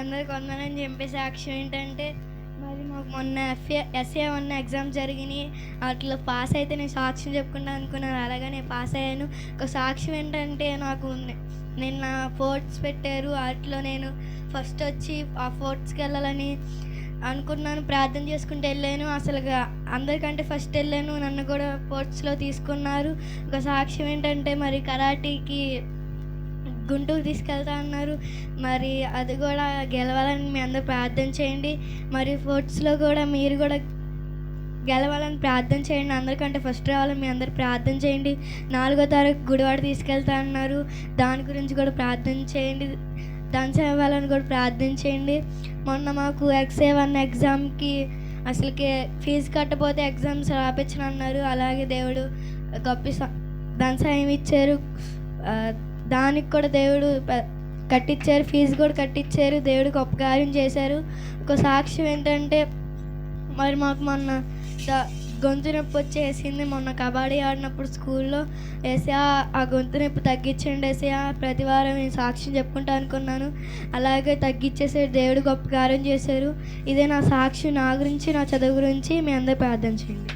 అందరికి వందనని చెప్పే సాక్ష్యం ఏంటంటే మరి మాకు మొన్న ఎఫ్ఏ ఎస్ఏ వన్ ఎగ్జామ్ జరిగినాయి. వాటిలో పాస్ అయితే నేను సాక్ష్యం చెప్పుకుంటా అనుకున్నాను. అలాగే నేను పాస్ అయ్యాను. ఒక సాక్ష్యం ఏంటంటే నాకు ని- నిన్న ఫోర్ట్స్ పెట్టారు. వాటిలో నేను ఫస్ట్ వచ్చి ఆ ఫోర్ట్స్కి వెళ్ళాలని అనుకున్నాను. ప్రార్థన చేసుకుంటూ వెళ్ళాను. అసలుగా అందరికంటే ఫస్ట్ వెళ్ళాను. నన్ను కూడా ఫోర్ట్స్లో తీసుకున్నారు. ఒక సాక్ష్యం ఏంటంటే మరి కరాటీకి గుంటూరు తీసుకెళ్తా అన్నారు. మరి అది కూడా గెలవాలని మీ అందరూ ప్రార్థన చేయండి. మరి ఫోర్ట్స్లో కూడా మీరు కూడా గెలవాలని ప్రార్థన చేయండి. అందరికంటే ఫస్ట్ రావాలని మీ అందరు ప్రార్థన చేయండి. నాలుగో తారీఖు గుడివాడ తీసుకెళ్తా అన్నారు. దాని గురించి కూడా ప్రార్థన చేయండి. డాన్స్ అవ్వాలని కూడా ప్రార్థన చేయండి. మొన్న మాకు ఎక్సే వన్ ఎగ్జామ్కి అసలుకి ఫీజు కట్టపోతే ఎగ్జామ్స్ రాపించను అన్నారు అలాగే దేవుడు గొప్ప దాని సాయం ఇచ్చారు. దానికి కూడా దేవుడు కట్టించారు ఫీజు కూడా కట్టించారు దేవుడు గొప్ప కార్యం చేశారు. ఒక సాక్ష్యం ఏంటంటే మరి మాకు మొన్న గొంతు నొప్పి వచ్చేసింది. మొన్న కబడ్డీ ఆడినప్పుడు స్కూల్లో వేసా ఆ గొంతు నొప్పి తగ్గించండి వేసా ప్రతి వారం నేను సాక్ష్యం చెప్పుకుంటా అనుకున్నాను. అలాగే తగ్గించేసారు దేవుడు గొప్ప కార్యం చేశారు. ఇదే నా సాక్ష్యం నా గురించి నా చదువు గురించి మీ అందరూ ప్రార్థన చేయండి.